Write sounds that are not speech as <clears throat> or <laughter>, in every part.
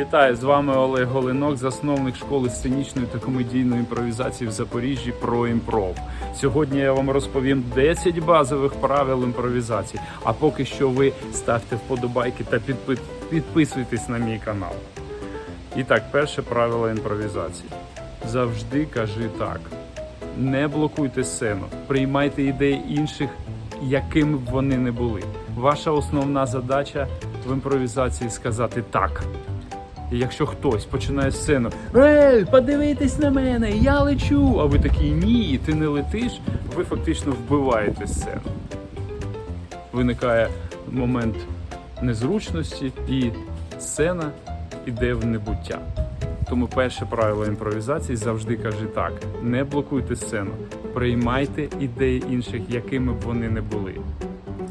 Вітаю з вами Олег Голинок, засновник школи сценічної та комедійної імпровізації в Запоріжжі про імпров. Сьогодні я вам розповім 10 базових правил імпровізації. А поки що ви ставте вподобайки та підпи- підписуйтесь на мій канал. І так, перше правило імпровізації. Завжди кажи так. Не блокуйте сцену, приймайте ідеї інших, якими б вони не були. Ваша основна задача в імпровізації сказати так. І якщо хтось починає сцену Ей, подивитись на мене, я лечу. А ви такі ні, ти не летиш, ви фактично вбиваєте сцену. Виникає момент незручності, і сцена іде в небуття. Тому перше правило імпровізації завжди каже так: не блокуйте сцену, приймайте ідеї інших, якими б вони не були.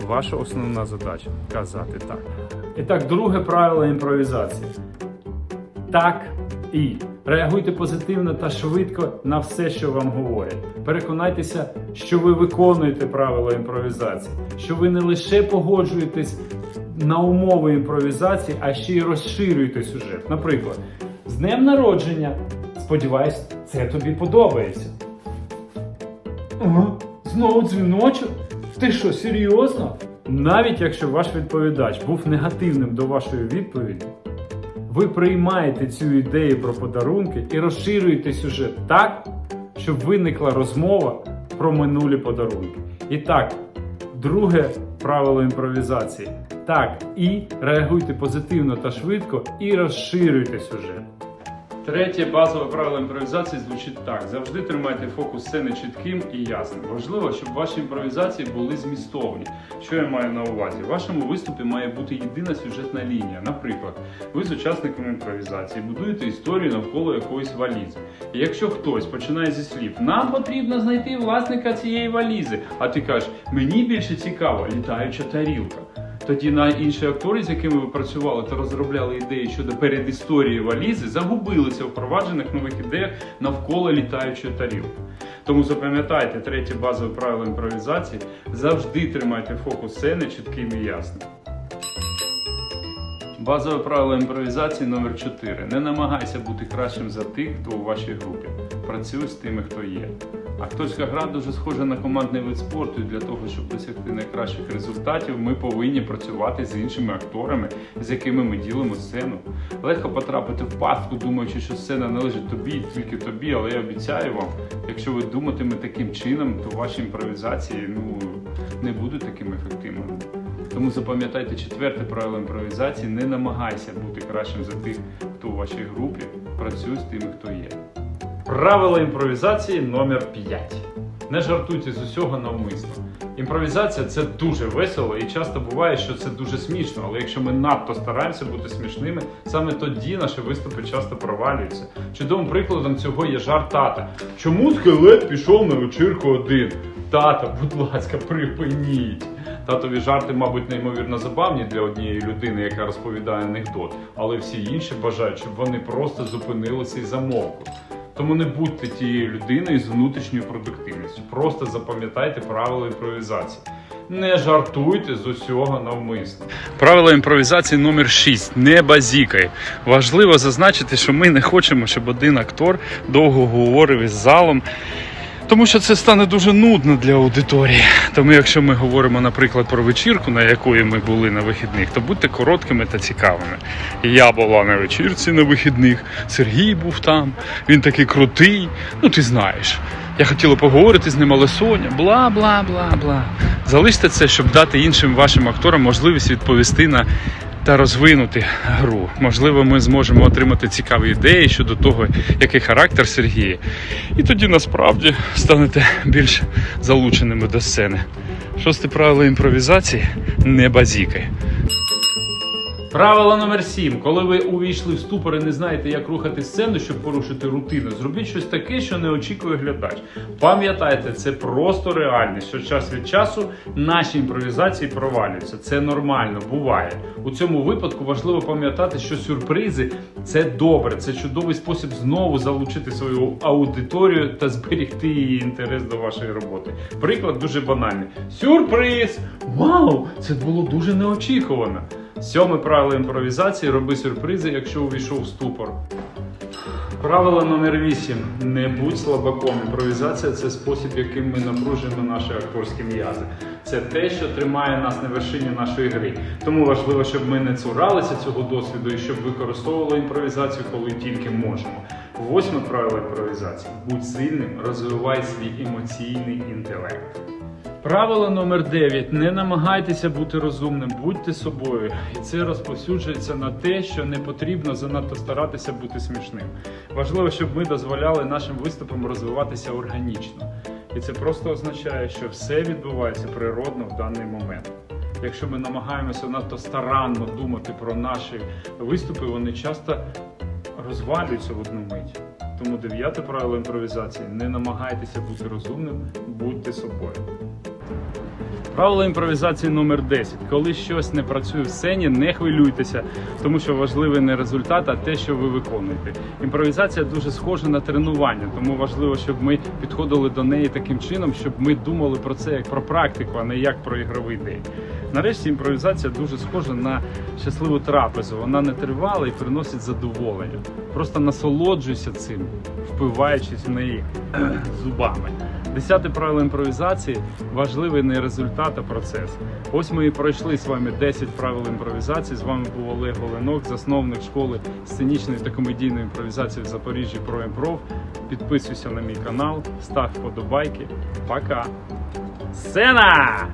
Ваша основна задача казати так. І так, друге правило імпровізації. Так і реагуйте позитивно та швидко на все, що вам говорять. Переконайтеся, що ви виконуєте правила імпровізації, що ви не лише погоджуєтесь на умови імпровізації, а ще й розширюєте сюжет. Наприклад, з днем народження. Сподіваюсь, це тобі подобається. Ага, знову дзвіночок? Ти що, серйозно? Навіть якщо ваш відповідач був негативним до вашої відповіді, ви приймаєте цю ідею про подарунки і розширюєте сюжет так, щоб виникла розмова про минулі подарунки. І так, друге правило імпровізації. Так, і реагуйте позитивно та швидко, і розширюйте сюжет. Третє базове правило імпровізації звучить так: завжди тримайте фокус сцени чітким і ясним. Важливо, щоб ваші імпровізації були змістовні. Що я маю на увазі? В вашому виступі має бути єдина сюжетна лінія. Наприклад, ви з учасниками імпровізації будуєте історію навколо якоїсь валізи. І якщо хтось починає зі слів, нам потрібно знайти власника цієї валізи, а ти кажеш, мені більше цікаво, літаюча тарілка. Тоді на інші актори, з якими ви працювали та розробляли ідеї щодо передісторії валізи, загубилися в впроваджених нових ідеях навколо літаючої тарілки. Тому запам'ятайте третє базове правило імпровізації: завжди тримайте фокус сцени чітким і ясним. Базове правило імпровізації номер 4 Не намагайся бути кращим за тих, хто у вашій групі. Працюй з тими, хто є. Акторська гра дуже схожа на командний вид спорту, і для того, щоб досягти найкращих результатів, ми повинні працювати з іншими акторами, з якими ми ділимо сцену. Легко потрапити в пастку, думаючи, що сцена належить тобі, тільки тобі, але я обіцяю вам, якщо ви думатимете таким чином, то ваші імпровізації ну, не будуть такими ефективними. Тому запам'ятайте четверте правило імпровізації: не намагайся бути кращим за тих, хто у вашій групі. Працюй з тими, хто є. Правило імпровізації номер 5. Не жартуйте з усього навмисно. Імпровізація це дуже весело і часто буває, що це дуже смішно, але якщо ми надто стараємося бути смішними, саме тоді наші виступи часто провалюються. Чудовим прикладом цього є жарт тата. Чому скелет пішов на вечірку один? Тата, будь ласка, припиніть. Татові жарти, мабуть, неймовірно забавні для однієї людини, яка розповідає анекдот, але всі інші бажають, щоб вони просто зупинилися і замовкли. Тому не будьте тією людиною з внутрішньою продуктивністю. Просто запам'ятайте правила імпровізації. Не жартуйте з усього навмисно. Правило імпровізації номер 6. Не базікай. Важливо зазначити, що ми не хочемо, щоб один актор довго говорив із залом. Тому що це стане дуже нудно для аудиторії. Тому, якщо ми говоримо, наприклад, про вечірку, на якої ми були на вихідних, то будьте короткими та цікавими. Я була на вечірці на вихідних, Сергій був там, він такий крутий. Ну ти знаєш. Я хотіла поговорити з ним, але Соня, бла бла бла бла. Залиште це, щоб дати іншим вашим акторам можливість відповісти на та розвинути гру. Можливо, ми зможемо отримати цікаві ідеї щодо того, який характер Сергія. І тоді насправді станете більш залученими до сцени. Шосте правило імпровізації не базікай. Правило номер 7. Коли ви увійшли в ступор і не знаєте, як рухати сцену, щоб порушити рутину, зробіть щось таке, що не очікує глядач. Пам'ятайте, це просто реальність, що час від часу наші імпровізації провалюються. Це нормально, буває. У цьому випадку важливо пам'ятати, що сюрпризи це добре, це чудовий спосіб знову залучити свою аудиторію та зберегти її інтерес до вашої роботи. Приклад дуже банальний. Сюрприз! Вау! Це було дуже неочікувано. Сьоме правило імпровізації роби сюрпризи, якщо увійшов в ступор. Правило номер 8. Не будь слабаком. Імпровізація це спосіб, яким ми напружуємо наші акторські м'язи. Це те, що тримає нас на вершині нашої гри. Тому важливо, щоб ми не цуралися цього досвіду і щоб використовували імпровізацію, коли тільки можемо. Восьме правило імпровізації: будь сильним, розвивай свій емоційний інтелект. Правило номер 9. Не намагайтеся бути розумним, будьте собою. І це розповсюджується на те, що не потрібно занадто старатися бути смішним. Важливо, щоб ми дозволяли нашим виступам розвиватися органічно. І це просто означає, що все відбувається природно в даний момент. Якщо ми намагаємося надто старанно думати про наші виступи, вони часто розвалюються в одну мить. Тому дев'яте правило імпровізації не намагайтеся бути розумним, будьте собою. Правило імпровізації номер 10. Коли щось не працює в сцені, не хвилюйтеся, тому що важливий не результат, а те, що ви виконуєте. Імпровізація дуже схожа на тренування, тому важливо, щоб ми підходили до неї таким чином, щоб ми думали про це як про практику, а не як про ігровий день. Нарешті імпровізація дуже схожа на щасливу трапезу. Вона не тривала і приносить задоволення. Просто насолоджуйся цим, впиваючись в неї <clears throat> зубами. Десяте правило імпровізації важливий не результат, а процес. Ось ми і пройшли з вами 10 правил імпровізації. З вами був Олег Оленок, засновник школи сценічної та комедійної імпровізації в Запоріжжі про імпров. Підписуйся на мій канал, став вподобайки. Пока! Сцена!